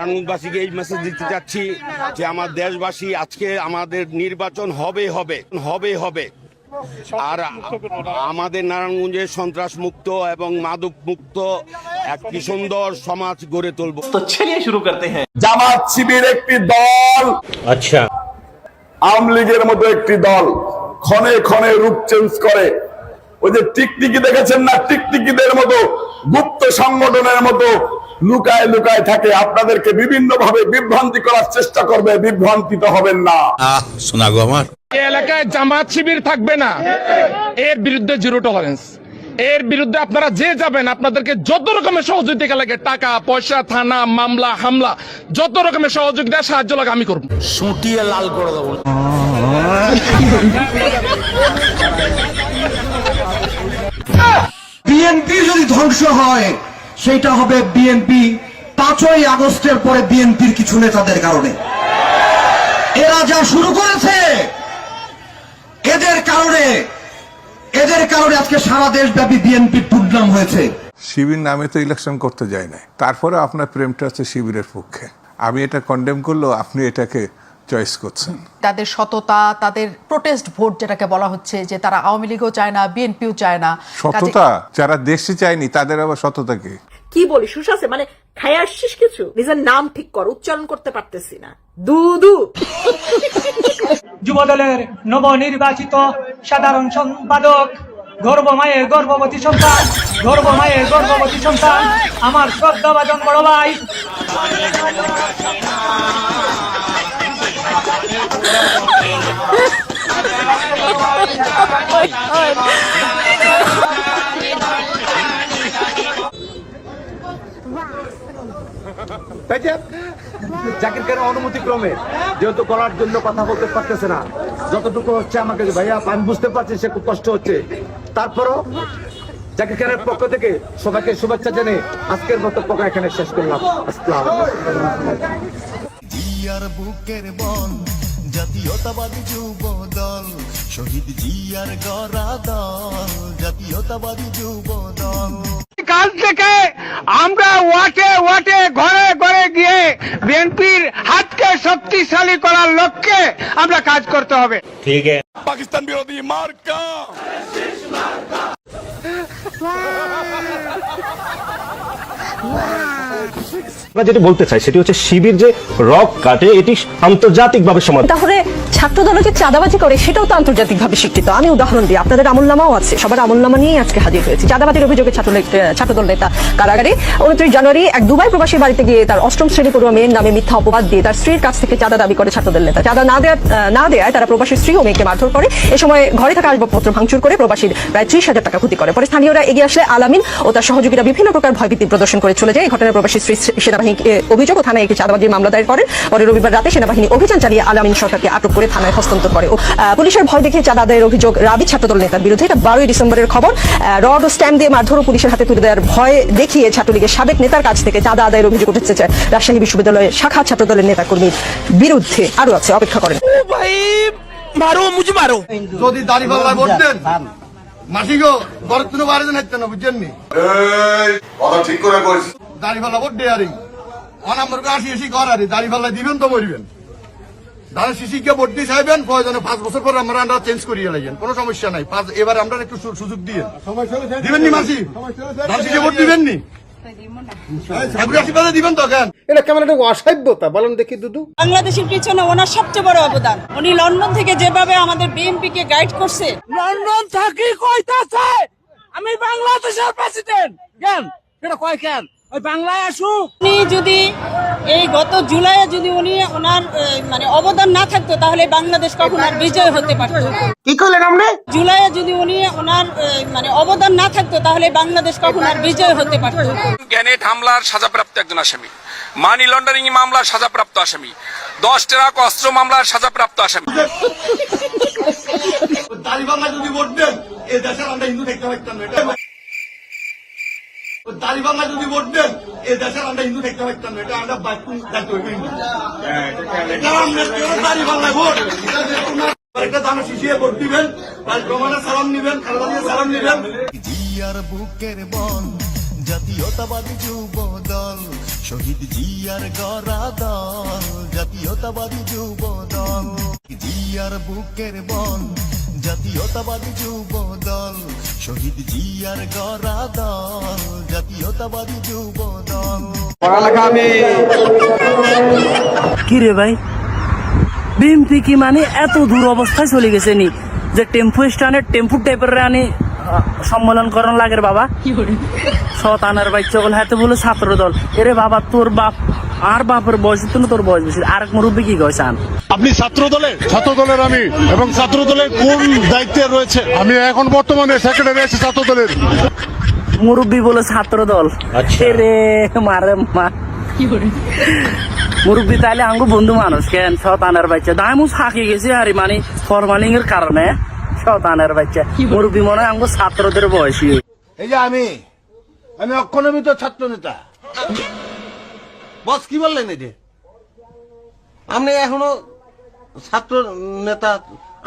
বাংলাদেশবাসীকে এই মেসেজ দিতে চাচ্ছি যে আমার দেশবাসী আজকে আমাদের নির্বাচন হবে হবে হবে হবে। আর আমাদের নারায়ণগঞ্জে সন্ত্রাস মুক্ত এবং মাদক মুক্ত একটি সুন্দর সমাজ গড়ে তুলব। তো চলিয়ে শুরু করতে হ্যাঁ। জামাত শিবির একটি দল। আচ্ছা। আওয়ামী লীগের মতো একটি দল ক্ষণে ক্ষণে রূপ চেঞ্জ করে। ওই যে টিকটিকি দেখেছেন না? টিকটিকিদের মতো গুপ্ত সংগঠনের মতো লুকায় লুকায় থাকে আপনাদেরকে বিভিন্ন ভাবে বিভ্রান্তি করার চেষ্টা করবে বিভ্রান্তিত হবেন না। শোনা গো আমার। এলাকায় জামাত শিবির থাকবে না। এর বিরুদ্ধে জিরো টলারেন্স এর বিরুদ্ধে আপনারা যে যাবেন আপনাদেরকে যত রকমের সহযোগিতা লাগে টাকা পয়সা থানা মামলা হামলা যত রকমের সহযোগিতা সাহায্য লাগে আমি করব। সুটিয়ে লাল করে দেবো। বিএনপি যদি ধ্বংস হয় সেটা হবে বিএনপি। পাঁচই আগস্টের পরে বিএনপির কিছু নেতাদের কারণে। এরা যা শুরু করেছে, এদের কারণে এদের কারণে আজকে সারা দেশব্যাপী বিএনপির দুর্নাম হয়েছে। শিবির নামে তো ইলেকশন করতে যায় নাই। তারপরে আপনার প্রেমটা হচ্ছে শিবিরের পক্ষে। আমি এটা কন্ডেম করলেও আপনি এটাকে চয়েস করছেন তাদের সততা তাদের প্রোটেস্ট ভোট যেটাকে বলা হচ্ছে যে তারা আওয়ামী লীগও চায় না বিএনপিও চায় না। সততা? যারা দেশে চায়নি তাদের আবার সততা কি? কি বলি সুশাসে মানে খাই আসছিস কিছু? নিজের নাম ঠিক কর উচ্চারণ করতে পারতেছি না। দুদু যুবদলের নবনির্বাচিত সাধারণ সম্পাদক গর্ব মায়ের গর্ভবতী সন্তান গর্ব মায়ের গর্ভবতী সন্তান আমার শ্রদ্ধাভাজন বড় ভাই। জাকির খানের অনুমতি ক্রমে? যেহেতু করার জন্য কথা বলতে পারতেছে না। যতটুকু হচ্ছে আমাকে ভাইয়া, আমি বুঝতে পারছি সে খুব কষ্ট হচ্ছে। তারপরও জাকির খানের পক্ষ থেকে সবাইকে শুভেচ্ছা জানিয়ে আজকের মতো প্রোগ্রাম এখানে শেষ করলাম। জাতীয়তাবাদী যুব দল শহীদ জিয়ার গড়া দল জাতীয়তাবাদী যুব দল কাল থেকে আমরা ওয়াটে ওয়াটে ঘরে ঘরে গিয়ে বিএনপির হাতকে শক্তিশালী করার লক্ষ্যে আমরা কাজ করতে হবে। ঠিক আছে। পাকিস্তান বিরোধী মার্কা। আমরা যেটা বলতে চাই সেটি হচ্ছে শিবির যে রক কাটে, এটি আন্তর্জাতিকভাবে সমাজ তাহলে ছাত্র দল যে চাঁদাবাজি করে সেটাও তো আন্তর্জাতিকভাবে স্বীকৃত আমি উদাহরণ দিই, আপনাদের আমলনামাও আছে, সবার আমলনামা নিয়েই আজকে হাজির হয়েছি। চাঁদাবাজির অভিযোগে ছাত্র ছাত্রদল নেতা কারাগারে উনত্রিশ জানুয়ারি এক দুবাই প্রবাসী বাড়িতে গিয়ে তার অষ্টম শ্রেণি পড়ুয়া মেয়ের নামে মিথ্যা অপবাদ দিয়ে তার স্ত্রীর কাছ থেকে চাঁদা দাবি করে ছাত্রদল নেতা। চাঁদা না দেয়া না দেয়ায় তারা প্রবাসী স্ত্রী ও মেয়েকে মারধর করে। এ সময় ঘরে থাকা আসবাবপত্র ভাঙচুর করে প্রবাসীর প্রায় ত্রিশ হাজার ক্ষতি করে। পরে স্থানীয়রা এগিয়ে আসলে আলামিন ও তার সহযোগীরা বিভিন্ন প্রকার ভয়ভীতি প্রদর্শন করে চলে যায়। এই ঘটনায় প্রবাসী স্ত্রী সেনাবাহিনী অভিযোগ ও থানায় একটি চাঁদাবাজির মামলা দায়ের করেন পরে রবিবার রাতে সেনাবাহিনী অভিযান চালিয়ে আলামিন সরকারকে আটক করে থানায় হস্তান্তর করে। ও আহ, পুলিশের ভয় দেখে চাঁদা আদায়ের অভিযোগ রাবি ছাত্রদল নেতার বিরুদ্ধে। এটা বারোই ডিসেম্বরের খবর। আহ, রড ও স্ট্যাম্প দিয়ে মারধর ও পুলিশের হাতে তুলে দেওয়ার ভয় দেখিয়ে ছাত্রলীগের সাবেক নেতার কাছ থেকে চাঁদা আদায়ের অভিযোগ উঠেছে রাজশাহী বিশ্ববিদ্যালয়ের শাখা ছাত্রদলের নেতা কর্মীর বিরুদ্ধে আরও আছে অপেক্ষা করেন। মারো মুজি মারো। যদি দাঁড়িপাল্লায় ভোট দেন। মাসিগো গড়ের বাড়ি বাইরে দেন না বুঝছেন নি? কথা ঠিক করে কইস। দাঁড়িপাল্লা ভোট দেয়ারি অনাম্বর আসি এসি করারি দাঁড়িপাল্লায় দিবেন তো বলবেন দাঁড়া সিসিকে ভোট দিয়ে চাইবেন প্রয়োজনে পাঁচ বছর পর আমরা আমরা চেঞ্জ করিয়ে লাগেন কোনো সমস্যা নাই। পাঁচ এবার আমরা একটু সুযোগ দিয়ে দিবেন নি মাসি? দাঁড়িয়ে ভোট দিবেন নি? এটা কেমন একটা অসভ্যতা বলেন দেখি দুদু। বাংলাদেশের পিছনে ওনার সবচেয়ে বড় অবদান। উনি লন্ডন থেকে যেভাবে আমাদের বিএনপি কে গাইড করছে। লন্ডন থাকি কইতাছে আমি বাংলাদেশের প্রেসিডেন্ট কেন? এটা কয় কেন? ওই বাংলায় আসুক। উনি যদি এই গত জুলাইয়ে যদি উনি ওনার মানে অবদান না থাকতো তাহলে বাংলাদেশ কখন আর বিজয় হতে পারতো? কি করলেন আপনি? জুলাইয়ে যদি উনি ওনার মানে অবদান না থাকতো তাহলে বাংলাদেশ কখন আর বিজয় হতে পারতো? গ্যানেট হামলার সাজাপ্রাপ্ত একজন আসামি। মানি লন্ডারিং মামলার সাজাপ্রাপ্ত আসামি। দশ ট্রাক অস্ত্র মামলার সাজাপ্রাপ্ত আসামি। দাঁড়িপাল্লায় যদি ভোট দেন এই দেশের আমরা হিন্দু দেখতে পাইতাম না যদি ভোট দেন এই দেশের আমরা হিন্দু দেখতে পাইতাম না। এটা আমরা বাচ্চু দেখতে হইবে হিন্দু এটা আমরা দাঁড়িপাল্লায় ভোট? একটা দানা শিশিয়ে ভোট দিবেন তার প্রমাণে সালাম নিবেন খালেদা দিয়ে সালাম নিবেন। জিয়ার বুকের বল জাতীয়তাবাদী যুব দল শহীদ জিয়ার গড়া দল জাতীয়তাবাদী যুব দল। জিয়ার বুকের বল জাতীয়তাবাদী যুব দল শহীদ জিয়ার গড়া দল জাতীয়তাবাদী যুব দল কি রে ভাই? বিএমপি কি মানে এত দূর অবস্থায় চলে গেছে নি? যে টেম্পু স্ট্যান্ডের টেম্পু টাইপের আনি সম্মেলন করন লাগের বাবা। শতানের বাচ্চা বলে হাতে বলে ছাত্র দল এরে বাবা তোর বাপ আর বাপের বয়স তো তোর বয়স বেশি। আরেক মুরব্বী কি কয়সান আপনি ছাত্র দলের ছাত্র দলের আমি। এবং ছাত্র দলের কোন দায়িত্বে রয়েছে? আমি এখন বর্তমানে সেক্রেটারি আছি ছাত্র দলের মুরব্বী বলে ছাত্র দল রে মারে মা। মুরব্বী তাইলে আঙ্গু বন্ধু মানুষ কেন? শতানের বাচ্চা। দামু থাকি গেছে আর মানে ফরমালিং এর কারণে। শতানের বাচ্চা। মুরব্বী মনে হয় আঙ্গু ছাত্রদের বয়সী। এই যে আমি আমি অক্ষণমিত ছাত্র নেতা বস কি বললেন এই যে? আপনি এখনও ছাত্র নেতা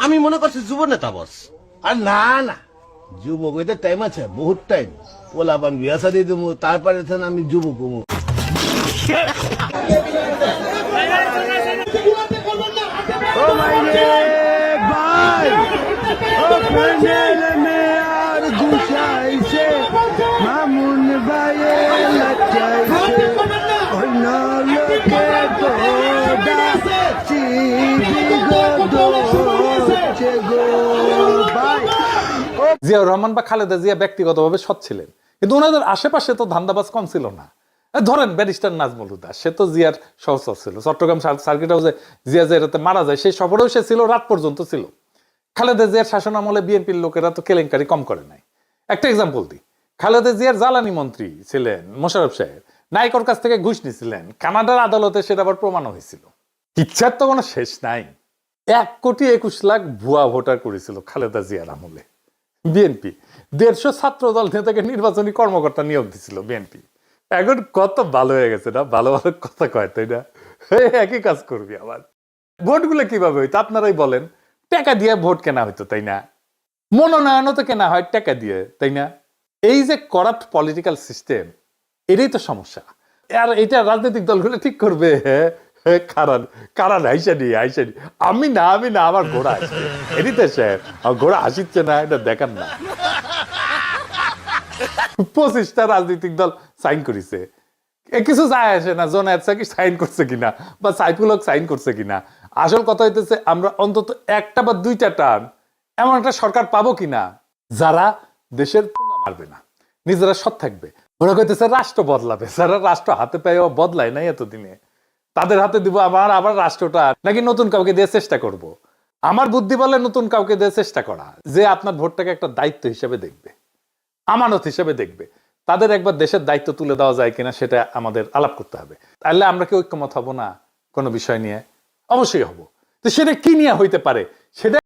আমি মনে করছি যুব নেতা বস। আর না না। যুবক এদের টাইম আছে বহুত টাইম পোলাপান বিয়া সাদি দেবো তারপরে আমি যুবক হব। জিয়াউর রহমান বা খালেদা জিয়া ব্যক্তিগতভাবে সৎ ছিলেন। কিন্তু ওনাদের আশেপাশে তো ধান্দাবাজ কম ছিল না। ধরেন ব্যারিস্টার নাজমুল হুদা, সে তো জিয়ার সহচর ছিল। চট্টগ্রাম সার্কিট হাউসে জিয়া রাতে মারা যায়, সেই সফরেও সে ছিল, রাত পর্যন্ত ছিল। খালেদা জিয়ার শাসন আমলে বিএনপির লোকেরা তো কেলেঙ্কারি কম করে নাই। একটা এক্সাম্পল দিই। খালেদা জিয়ার জ্বালানি মন্ত্রী ছিলেন মোশারফ সাহেব। নায়কর কাছ থেকে ঘুষ নিছিলেন। কানাডার আদালতে সেটা আবার প্রমাণ হয়েছিল। ইচ্ছার তো কোনো শেষ নাই। এক কোটি একুশ লাখ ভুয়া ভোটার করেছিল খালেদা জিয়ার আমলে। বিএনপি। দেড়শো ছাত্র দল নেতাকে নির্বাচনী কর্মকর্তা নিয়োগ দিছিল বিএনপি। এখন কত ভালো হয়ে গেছে না? ভালো ভালো কথা কয়, তাই না? একই কাজ করবি আবার। ভোটগুলো কীভাবে হইতো? আপনারাই বলেন। টাকা দিয়ে ভোট কেনা হইতো, তাই না? মনোনয়নও তো কেনা হয় টাকা দিয়ে, তাই না? এই যে করাপ্ট পলিটিক্যাল সিস্টেম এটাই তো সমস্যা। আর এটা রাজনৈতিক দলগুলো ঠিক করবে কারণ কারণ আমি না আমি না, আমার ঘোড়া এটি স্যার আমার ঘোড়া হাসিচ্ছে না, এটা না। পঁচিশটা রাজনৈতিক দল সাইন করেছে। কিছু যায় আসে না, জন কি, সাইন করছে কিনা বা সাইফুল হক সাইন করছে কিনা আসল কথা হইতেছে, আমরা অন্তত একটা বা দুইটা টার্ম এমন একটা সরকার পাবো কিনা যারা দেশের মারবে না, নিজেরা সৎ থাকবে। ওরা কইতেছে রাষ্ট্র বদলাবে। যারা রাষ্ট্র হাতে পাইও বদলায় নাই এতদিনে। তাদের হাতে দিব, আবার আবার রাষ্ট্রটা। নাকি নতুন কাউকে দিয়ে চেষ্টা করব। আমার বুদ্ধি বলে নতুন কাউকে দিয়ে চেষ্টা করা যে আপনার ভোটটাকে একটা দায়িত্ব হিসেবে দেখবে, আমানত হিসেবে দেখবে, তাদের একবার দেশের দায়িত্ব তুলে দেওয়া যায় কিনা সেটা আমাদের আলাপ করতে হবে। তাহলে আমরা কি ঐক্যমত হব না কোনো বিষয় নিয়ে? অবশ্যই হব। তো সেটা কি নিয়ে হইতে পারে? সেটা